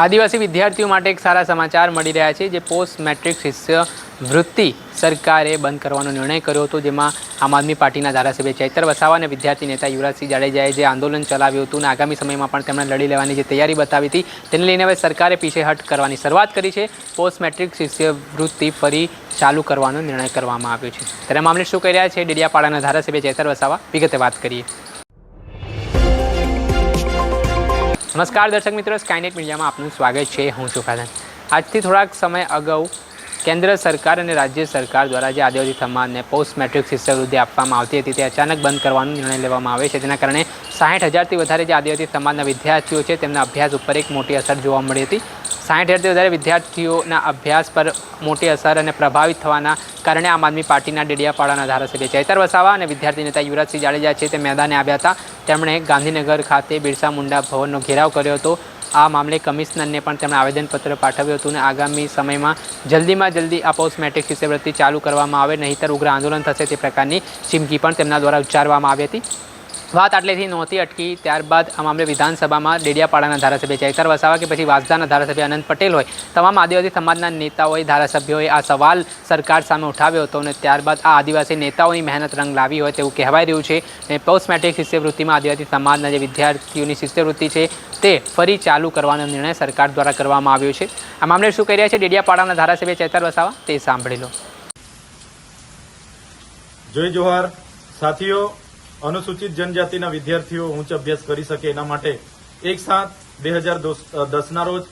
આદિવાસી વિદ્યાર્થીઓ માટે એક સારા સમાચાર મળી રહ્યા છે, જે પોસ્ટ મેટ્રિક શિષ્ય વૃત્તિ સરકારે બંધ કરવાનો નિર્ણય કર્યો હતો, જેમાં આમ આદમી પાર્ટીના ધારાસભ્ય ચૈતર વસાવા અને વિદ્યાર્થી નેતા યુવરાજસિંહ જાડેજાએ જે આંદોલન ચલાવ્યું હતું, અને આગામી સમયમાં પણ તેમણે લડી લેવાની જે તૈયારી બતાવી હતી, તેને લઈને હવે સરકારે પીછેહટ કરવાની શરૂઆત કરી છે. પોસ્ટ મેટ્રિક શિષ્ય વૃત્તિ ફરી ચાલુ કરવાનો નિર્ણય કરવામાં આવ્યો છે. આ મામલે શું કહી રહ્યા છે, ડેડિયાપાડાના ધારાસભ્ય ચૈતર વસાવા? વિગતે વાત કરીએ. નમસ્કાર દર્શક મિત્રો સ્કાયનેટ મીડિયામાં આપનું સ્વાગત છે. હું છું ખાદન આજથી થોડાક સમય અગાઉ કેન્દ્ર સરકાર અને રાજ્ય સરકાર દ્વારા જે આદિવાસી સમાજને પોસ્ટ મેટ્રિક શિષ્યવૃત્તિ આપવામાં આવતી હતી, તે અચાનક બંધ કરવાનો નિર્ણય લેવામાં આવે છે. જેના કારણે સાઠ હજારથી વધારે જે આદિવાસી સમાજના વિદ્યાર્થીઓ છે, તેમના અભ્યાસ ઉપર એક મોટી અસર જોવા મળી હતી. સાઠ હજારથી વધારે વિદ્યાર્થીઓના અભ્યાસ પર મોટી અસર અને પ્રભાવિત થવાના કારણે આમ આદમી પાર્ટીના ડેડિયાપાડાના ધારાસભ્ય ચૈતર વસાવા અને વિદ્યાર્થી નેતા યુવરાજસિંહ જાડેજા છે તે મેદાને આવ્યા હતા. તેમણે ગાંધીનગર ખાતે બિરસા મુંડા ભવનનો ઘેરાવ કર્યો હતો. આ મામલે કમિશનરને પણ તેમણે આવેદનપત્ર પાઠવ્યું હતું અને આગામી સમયમાં જલ્દીમાં જલ્દી આ પોસ્ટ મેટ્રિક શિષ્યવૃત્તિ ચાલુ કરવામાં આવે, નહીંતર ઉગ્ર આંદોલન થશે તે પ્રકારની ચીમકી પણ તેમના દ્વારા ઉચ્ચારવામાં આવી હતી. વાત આટલેથી નહોતી અટકી. ત્યારબાદ આ મામલે વિધાનસભામાં ડેડિયાપાડાના ધારાસભ્ય ચૈતર વસાવા કે પછી વાસદાના ધારાસભ્ય અનંત પટેલ હોય, તમામ આદિવાસી સમાજના નેતાઓએ ધારાસભ્યોએ આ સવાલ સરકાર સામે ઉઠાવ્યો હતો અને ત્યારબાદ આ આદિવાસી નેતાઓની મહેનત રંગ લાવી હોય તેવું કહેવાઈ રહ્યું છે. અને પોસ્ટ મેટ્રિક શિષ્યવૃત્તિમાં આદિવાસી સમાજના જે વિદ્યાર્થીઓની શિષ્યવૃત્તિ છે તે ફરી ચાલુ કરવાનો નિર્ણય સરકાર દ્વારા કરવામાં આવ્યો છે. આ મામલે શું કહી રહ્યા છે ડેડિયાપાડાના ધારાસભ્ય ચૈતર વસાવા? તે સાંભળી લો. જય જોહાર સાથીઓ અનુસૂચિત જનજાતિના વિદ્યાર્થીઓ ઉચ્ચ અભ્યાસ કરી શકે એના માટે એક સાત બે હજાર દસના રોજ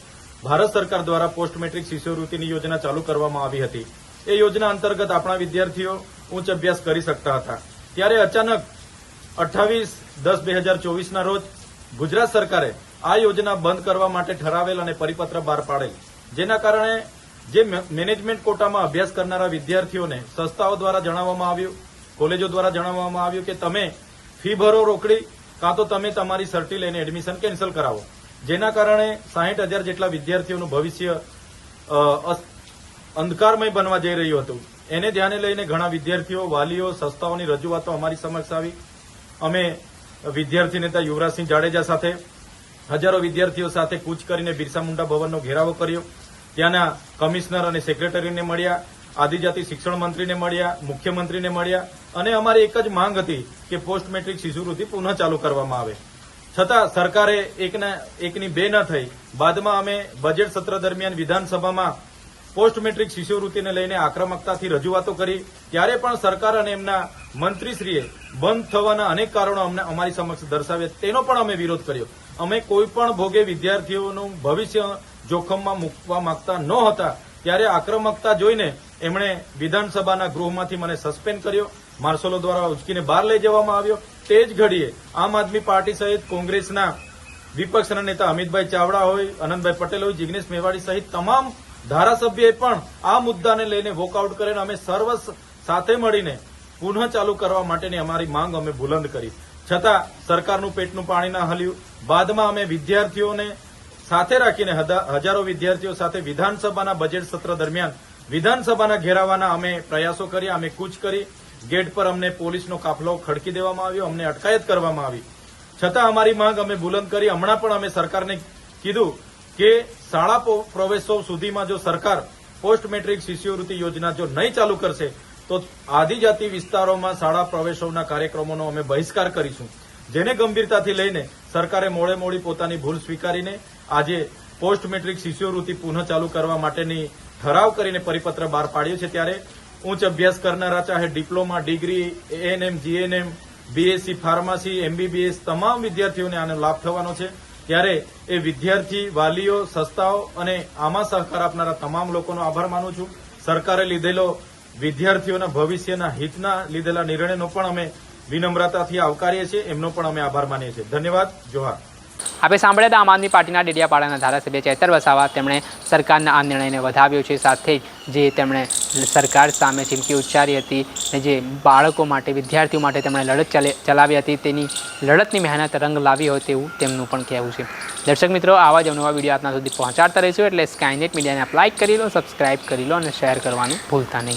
ભારત સરકાર દ્વારા પોસ્ટ મેટ્રિક શિષ્યવૃત્તિની યોજના ચાલુ કરવામાં આવી હતી. એ યોજના અંતર્ગત આપણા વિદ્યાર્થીઓ ઉચ્ચ અભ્યાસ કરી શકતા હતા. ત્યારે અચાનક અઠ્ઠાવીસ દસ બે હજાર ચોવીસના રોજ ગુજરાત સરકારે આ યોજના બંધ કરવા માટે ઠરાવેલ અને પરિપત્ર બહાર પાડેલ. જેના કારણે જે મેનેજમેન્ટ કોટામાં અભ્યાસ કરનારા વિદ્યાર્થીઓને સંસ્થાઓ દ્વારા જણાવવામાં આવ્યું કોલેજો દ્વારા જણાવવામાં આવ્યું કે તમે ફી ભરો રોકડી, કાં તો તમે તમારી સર્ટી લઈને એડમિશન કેન્સલ કરાવો. જેના કારણે સાહીઠ હજાર જેટલા વિદ્યાર્થીઓનું ભવિષ્ય અંધકારમય બનવા જઈ રહ્યું હતું. એને ધ્યાને લઈને ઘણા વિદ્યાર્થીઓ, વાલીઓ, સંસ્થાઓની રજૂઆતો અમારી સમક્ષ આવી. અમે વિદ્યાર્થી નેતા યુવરાજસિંહ જાડેજા સાથે, હજારો વિદ્યાર્થીઓ સાથે કૂચ કરીને બિરસા મુંડા ભવનનો ઘેરાવો કર્યો. ત્યાંના કમિશનર અને સેક્રેટરીને મળ્યા. આદિજાતિ શિક્ષણ મંત્રીને મળ્યા, મુખ્યમંત્રીને મળ્યા અને અમારી એક જ માંગ હતી કે પોસ્ટ મેટ્રિક શિશુવૃત્તિ પુનઃ ચાલુ કરવામાં આવે. છતાં સરકારે એકના, એકની બે ન થઈ. બાદમાં અમે બજેટ સત્ર દરમિયાન વિધાનસભામાં પોસ્ટ મેટ્રિક શિષ્યવૃત્તિને લઈને આક્રમકતાથી રજૂઆતો કરી. ત્યારે પણ સરકાર અને એમના મંત્રીશ્રીએ બંધ થવાના અનેક કારણો અમને, અમારી સમક્ષ દર્શાવ્યા. તેનો પણ અમે વિરોધ કર્યો. અમે કોઈ પણ ભોગે વિદ્યાર્થીઓનું ભવિષ્ય જોખમમાં મૂકવા માંગતા ન હતા. ત્યારે આક્રમકતા જોઈને એમણે વિધાનસભાના ગૃહમાંથી મને સસ્પેન્ડ કર્યો માર્શલો દ્વારા ઉચકીને બહાર લઈ જવામાં આવ્યો. તે જ ઘડીએ આમ આદમી પાર્ટી સહિત કોંગ્રેસના વિપક્ષના નેતા અમિતભાઈ ચાવડા હોય અનંતભાઈ પટેલ હોય જિગ્નેશ મેવાડી સહિત તમામ ધારાસભ્યએ પણ આ મુદ્દાને લઈને વોકઆઉટ કરીને અમે સર્વ સાથે મળીને પુનઃ ચાલુ કરવા માટેની અમારી માંગ અમે બુલંદ કરી. છતાં સરકારનું પેટનું પાણી ના હલ્યું. બાદમાં અમે વિદ્યાર્થીઓને સાથે રાખીને હજારો વિદ્યાર્થીઓ સાથે વિધાનસભાના બજેટ સત્ર દરમિયાન વિધાનસભાના ઘેરાવાના અમે પ્રયાસો કર્યા અમે કૂચ કરી, ગેટ પર અમને પોલીસનો કાફલો ખડકી દેવામાં આવ્યો, અમને અટકાયત કરવામાં આવી. છતાં અમારી માંગ અમે બુલંદ કરી, હમણાં પણ અમે સરકારને કીધું કે શાળા પ્રવેશોત્સવ સુધીમાં જો સરકાર પોસ્ટ મેટ્રિક શિષ્યવૃત્તિ યોજના જો નહીં ચાલુ કરશે, તો આદિજાતિ વિસ્તારોમાં શાળા પ્રવેશોના કાર્યક્રમોનો અમે બહિષ્કાર કરીશું. જેને ગંભીરતાથી લઈને સરકારે મોડે મોડી પોતાની ભૂલ સ્વીકારીને આજે પોસ્ટ મેટ્રિક શિષ્યવૃત્તિ પુનઃ ચાલુ કરવા માટેની ઠરાવ કરીને પરિપત્ર બહાર પાડ્યો છે ત્યારે ઉચ્ચ અભ્યાસ કરનારા, ચાહે diploma, degree ANM GNM BSc pharmacy MBBS તમામ વિદ્યાર્થીઓને આનો લાભ થવાનો છે. ત્યારે એ વિદ્યાર્થી, વાલીઓ, સંસ્થાઓ અને આમાં સહકાર આપનારા તમામ લોકોનો આભાર માનું છું. સરકારે લીધેલો વિદ્યાર્થીઓના ભવિષ્યના હિતના લીધેલા નિર્ણયનો પણ અમે વિનમ્રતાથી આવકારીએ છીએ. એમનો પણ અમે આભાર માનીએ છીએ. ધન્યવાદ. જોહાર. આપણે સાંભળ્યા હતા આમ આદમી પાર્ટીના ડેડિયાપાડાના ધારાસભ્ય ચેતર વસાવા. તેમણે સરકારના આ નિર્ણયને વધાવ્યો છે. સાથે જ તેમણે સરકાર સામે ચીમકી ઉચ્ચારી હતી અને જે બાળકો માટે, વિદ્યાર્થીઓ માટે તેમણે લડત ચલે, ચલાવી હતી, તેની લડતની મહેનત રંગ લાવી હોય તેવું તેમનું પણ કહેવું છે. દર્શક મિત્રો, આવા જ અવનવા વીડિયો આપના સુધી પહોંચાડતા રહીશું એટલે સ્કાયનેટ મીડિયાને આપ લાઇક કરી લો સબસ્ક્રાઇબ કરી લો અને શેર કરવાનું ભૂલતા નહીં.